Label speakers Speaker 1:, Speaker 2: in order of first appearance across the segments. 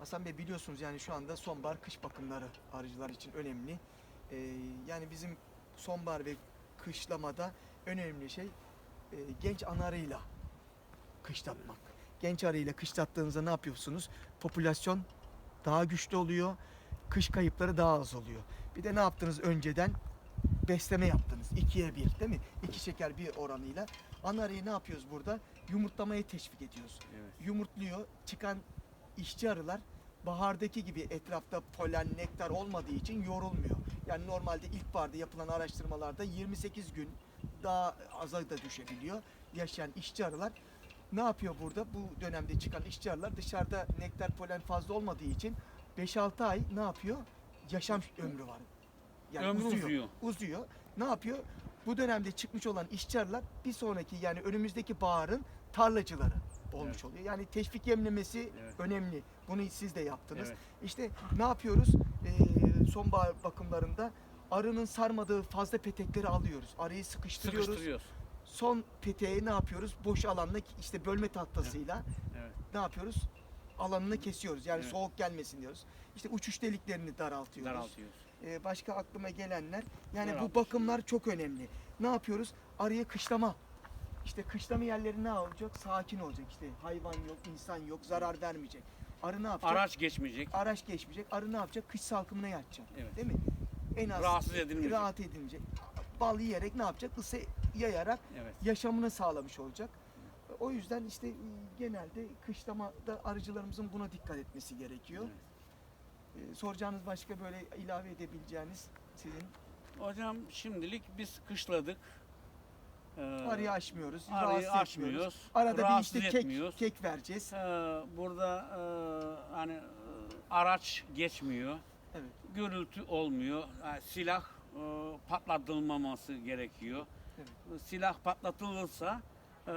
Speaker 1: Hasan Bey biliyorsunuz yani şu anda sonbahar kış bakımları arıcılar için önemli. Ee, yani bizim sonbahar ve kışlamada önemli şey e, genç ana arıyla kışlatmak. Genç arıyla kışlattığınızda ne yapıyorsunuz? Popülasyon daha güçlü oluyor. Kış kayıpları daha az oluyor. Bir de ne yaptınız önceden? Besleme yaptınız. ikiye bir değil mi? İki şeker bir oranıyla. Ana arıyı ne yapıyoruz burada? Yumurtlamaya teşvik ediyoruz
Speaker 2: Evet.
Speaker 1: yumurtluyor. Çıkan işçi arılar bahardaki gibi etrafta polen, nektar olmadığı için yorulmuyor. Yani normalde ilkbaharda yapılan araştırmalarda 28 gün daha aza da düşebiliyor yaşayan işçi arılar. Ne yapıyor burada? Bu dönemde çıkan işçi arılar dışarıda nektar, polen fazla olmadığı için 5-6 ay ne yapıyor? Yaşam ömrü var.
Speaker 2: Ömrü uzuyor.
Speaker 1: Uzuyor. Ne yapıyor? Bu dönemde çıkmış olan işçi arılar bir sonraki yani önümüzdeki baharın tarlacıları olmuş
Speaker 2: Evet.
Speaker 1: oluyor. Yani teşvik yemlemesi
Speaker 2: Evet.
Speaker 1: önemli. Bunu siz de yaptınız.
Speaker 2: Evet.
Speaker 1: İşte ne yapıyoruz? Ee, sonbahar bakımlarında arının sarmadığı fazla petekleri alıyoruz. Arıyı sıkıştırıyoruz.
Speaker 2: Sıkıştırıyoruz.
Speaker 1: Son peteği ne yapıyoruz? Boş alanla işte bölme tahtasıyla
Speaker 2: Evet.
Speaker 1: ne yapıyoruz? Alanını kesiyoruz. Yani
Speaker 2: Evet.
Speaker 1: soğuk gelmesin diyoruz. İşte uçuş deliklerini daraltıyoruz.
Speaker 2: Daraltıyoruz.
Speaker 1: Ee, başka aklıma gelenler yani bu
Speaker 2: Daraltıyoruz.
Speaker 1: bakımlar çok önemli. Ne yapıyoruz? Arıya kışlama. İşte kışlama yerleri ne olacak? Sakin olacak. İşte hayvan yok, insan yok, zarar vermeyecek. Arı ne yapacak?
Speaker 2: Araç geçmeyecek.
Speaker 1: Araç geçmeyecek. Arı ne yapacak? Kış salkımına yatacak.
Speaker 2: Evet.
Speaker 1: Değil mi? En az
Speaker 2: Rahatsız edilmeyecek.
Speaker 1: Rahat edilmeyecek. Bal yiyerek ne yapacak? Isı yayarak
Speaker 2: Evet.
Speaker 1: yaşamını sağlamış olacak. O yüzden işte e, genelde kışlamada arıcılarımızın buna dikkat etmesi gerekiyor.
Speaker 2: Evet.
Speaker 1: Ee, soracağınız başka böyle ilave edebileceğiniz sizin
Speaker 2: Hocam şimdilik biz kışladık. Ee,
Speaker 1: arıyı açmıyoruz,
Speaker 2: arıyı
Speaker 1: rahatsız etmiyoruz.
Speaker 2: açmıyoruz.
Speaker 1: Arada bir işte kek, kek vereceğiz.
Speaker 2: Ee, burada e, hani e, araç geçmiyor.
Speaker 1: Evet.
Speaker 2: Gürültü olmuyor. Yani silah e, patlatılmaması gerekiyor.
Speaker 1: Evet.
Speaker 2: Silah patlatılırsa e,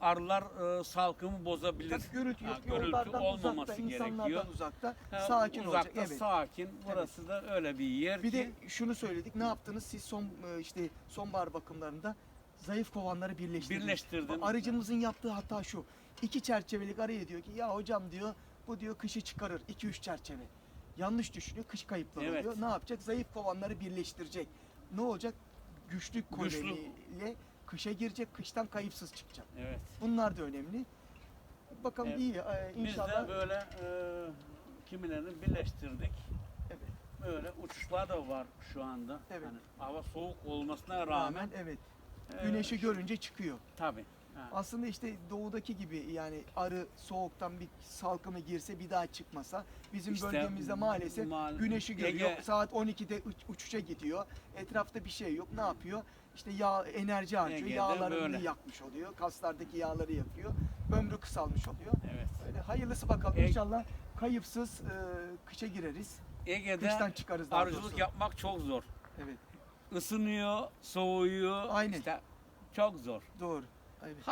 Speaker 2: arılar e, salkımı bozabilir.
Speaker 1: Tabii gürültü yok.
Speaker 2: Ha, gürültü
Speaker 1: Yollardan
Speaker 2: olmaması
Speaker 1: uzakta,
Speaker 2: gerekiyor.
Speaker 1: insanlardan uzakta
Speaker 2: Ha,
Speaker 1: sakin
Speaker 2: uzakta,
Speaker 1: olacak. Evet.
Speaker 2: sakin. Burası da öyle bir yer
Speaker 1: Bir
Speaker 2: ki
Speaker 1: de şunu söyledik. Ne yaptınız? Siz son e, işte sonbahar bakımlarında zayıf kovanları birleştirdiniz.
Speaker 2: Birleştirdim.
Speaker 1: Arıcımızın yaptığı hata şu. İki çerçevelik arıya diyor ki ya hocam diyor bu diyor kışı çıkarır. 2-3 çerçeve. Yanlış düşünüyor. Kış kayıpları
Speaker 2: Evet.
Speaker 1: oluyor. Ne yapacak? Zayıf kovanları birleştirecek. Ne olacak? Güçlü. koloniyle kışa girecek. Kıştan kayıpsız çıkacak.
Speaker 2: evet.
Speaker 1: Bunlar da önemli. Bakalım
Speaker 2: Evet.
Speaker 1: iyi. e,
Speaker 2: Biz
Speaker 1: inşallah.
Speaker 2: de böyle e, kimilerini birleştirdik.
Speaker 1: Evet.
Speaker 2: Böyle uçuşlar da var şu anda.
Speaker 1: Evet.
Speaker 2: Hani hava soğuk olmasına
Speaker 1: Rağmen
Speaker 2: rağmen
Speaker 1: evet.
Speaker 2: e,
Speaker 1: Güneşi görünce çıkıyor.
Speaker 2: tabii.
Speaker 1: Aslında işte doğudaki gibi yani arı soğuktan bir salkımı girse bir daha çıkmasa bizim
Speaker 2: İşte
Speaker 1: bölgemizde maalesef
Speaker 2: mal-
Speaker 1: güneşi görüyor.
Speaker 2: Ege-
Speaker 1: Saat 12'de uç- uçuşa gidiyor. Etrafta bir şey yok. Ne yapıyor? İşte yağ enerji harcıyor.
Speaker 2: Ege'de
Speaker 1: Yağlarını
Speaker 2: böyle.
Speaker 1: yakmış oluyor. Kaslardaki yağları yakıyor. Ömrü kısalmış oluyor.
Speaker 2: Evet.
Speaker 1: Öyle hayırlısı bakalım.
Speaker 2: Ege-
Speaker 1: İnşallah kayıpsız e, kışa gireriz.
Speaker 2: Ege'de
Speaker 1: Kıştan çıkarız daha
Speaker 2: arıcılık
Speaker 1: doğrusu.
Speaker 2: yapmak çok zor.
Speaker 1: Evet.
Speaker 2: Isınıyor, soğuyor.
Speaker 1: Aynen.
Speaker 2: İşte çok zor.
Speaker 1: Doğru.
Speaker 2: Hayırlısı